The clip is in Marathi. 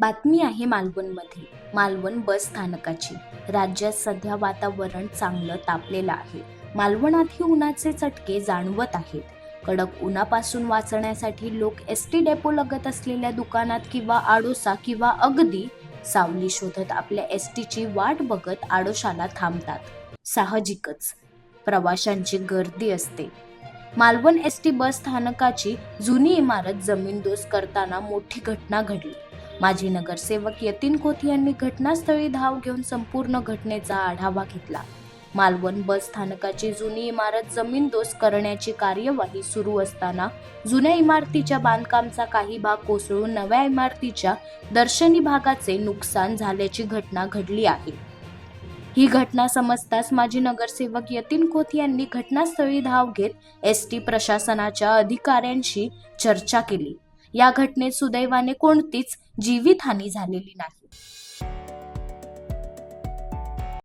बातमी आहे मालवणमध्ये. मालवण बस स्थानकाची. राज्यात सध्या वातावरण चांगलं तापलेलं आहे. मालवणातही उन्हाचे चटके जाणवत आहेत. कडक उन्हापासून वाचण्यासाठी लोक एस टी डेपो लगत असलेल्या दुकानात किंवा आडोसा किंवा अगदी सावली शोधत आपल्या एस टीची वाट बघत आडोशाला थांबतात. साहजिकच. प्रवाशांची गर्दी असते. मालवण एस टी बस स्थानकाची जुनी इमारत जमीनदोस्त करताना मोठी घटना घडली. माजी नगरसेवक यतीन कोथी यांनी घटनास्थळी धाव घेऊन संपूर्ण घटनेचा आढावा घेतला. मालवण बस स्थानकाची जुनी इमारत जमीनदोस्त करण्याची कार्यवाही सुरू असताना जुन्या इमारतीच्या बांधकामचा काही भाग कोसळून नव्या इमारतीच्या दर्शनी भागाचे नुकसान झाल्याची घटना घडली आहे. ही घटना समजताच माजी नगरसेवक यतीन कोथी यांनी घटनास्थळी धाव घेत एस टी प्रशासनाच्या अधिकाऱ्यांशी चर्चा केली. या घटनेत सुदैवाने कोणतीच जीवितहानी झालेली नाही.